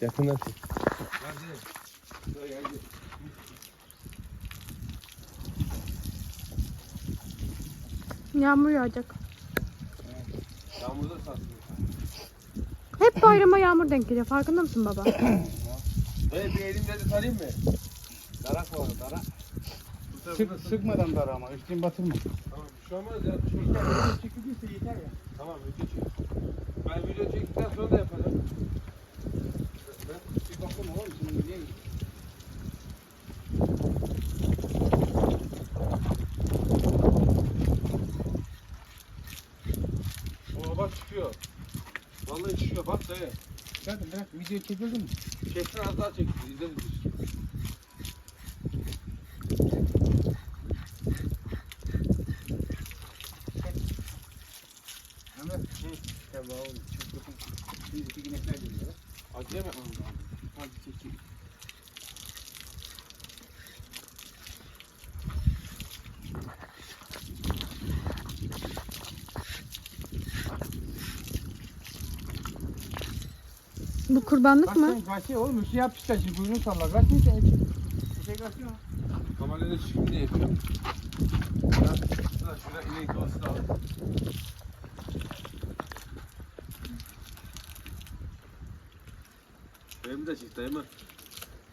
Yakından çek. Yağmur yağacak. Yağmurda sarsın. Hep bayrama yağmur denk geliyor. Farkında mısın baba? Dayı bir elimle de sarayım mı? Darak var darak. Sık, sıkmadan dara ama üstün batırma. Tamam bir şey olmaz ya. Olmaz. video çekildiyse yeter ya. Tamam video çek. Ben video çektikten sonra da yaparım. Bak çıkıyor. Vallahi çıkıyor bak dayı. Zaten bırak video çekildi mi? Çeksin az daha çeksin. İzleriz biz. Hemen. Tabii oğlum çok bakın. Şimdi iki inekler geliyor. Yapmamız lazım? Hadi çek çek. Bu kurbanlık Bak mı? sen kaçıyor oğlum bir şey yapmışlar şimdi kuyruğunu sallar. Kaç neyse. Bir şey kaçıyor. Kamerada diye yapıyorum. Ya, şurada şurada inek olsun da al. Benim de çıktı dayımın.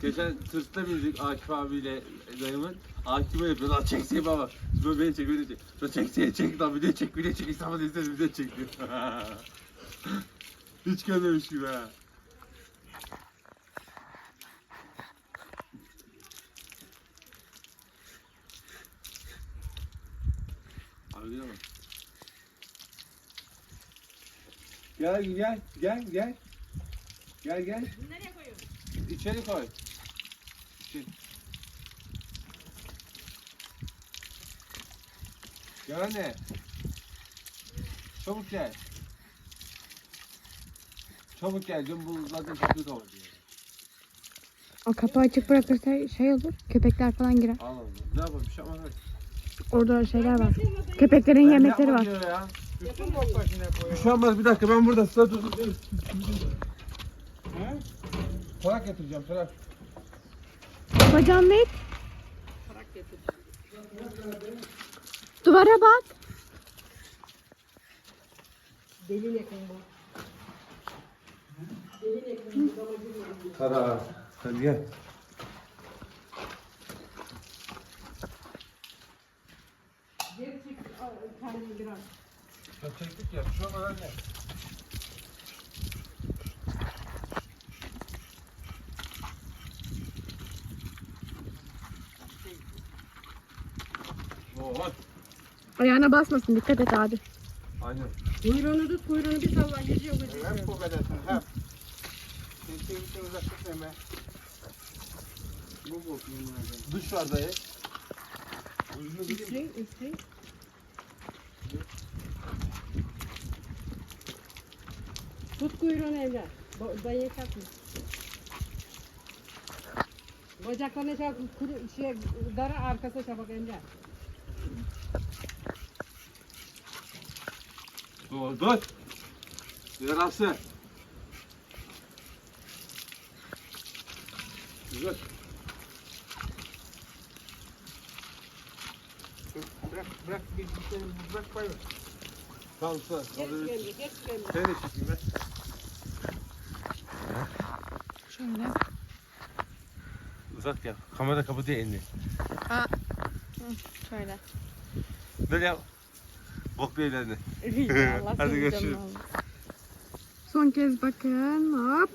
Geçen tırsta bindik Akif abiyle dayımın. Akif'e yapıyor. Lan çeksene baba. Böyle beni çek, beni çek. Lan çeksene çek lan video çek, video çek. İstanbul izle video çek. Hiç görmemiş gibi ha. Abi. Gel gel gel gel. Gel gel. Nereye koyuyorsun? İçeri koy. İçeri. Gel anne. Çabuk gel. Çabuk gel. Dün bu zaten kapıyı kapatıyor. O kapağı açık bırakırsa şey olur. Köpekler falan girer. Allah Allah. Ne yapalım? Bir şey yapmaz. Orada şeyler var. Köpeklerin yemekleri var. Ya. Bir şey olmaz. Bir dakika ben burada sıra dur. He? Tarak getireceğim. Tarak. Bacağın ne? Tarak getir. Duvara bak. Deli yakın bu. Deli yakın. Tarak. Hadi gel. Geri çek. Kendini biraz. Ya çektik ya. Bir şey olmaz bak. Ayağına basmasın. Dikkat et abi. Aynen. Kuyruğunu tut. Kuyruğunu bir salla. Geçiyor. Hep Geçiyor. bu kadarsın hep. Sen sevgisi uzak tutma be. Bu bu. Duş var dayı. Üfleyin. Üfleyin. Tut kuyruğunu evlat. Ba- Dayıya çarpma. Bacaklarına çarp. Kuru, şey, dara arkasına çabuk Ender. Dur dur. Yarası. Güzel. Bırak bırak bir şey bırak koy. Tamam sağ. Geç kendi. Geç kendi. Sen de çekeyim ben. Şöyle. Uzak ya. Kamera kapatıyor elini. Şöyle. Böyle yap. Bok bir ellerini. Hadi görüşürüz. Son kez bakın. Hop.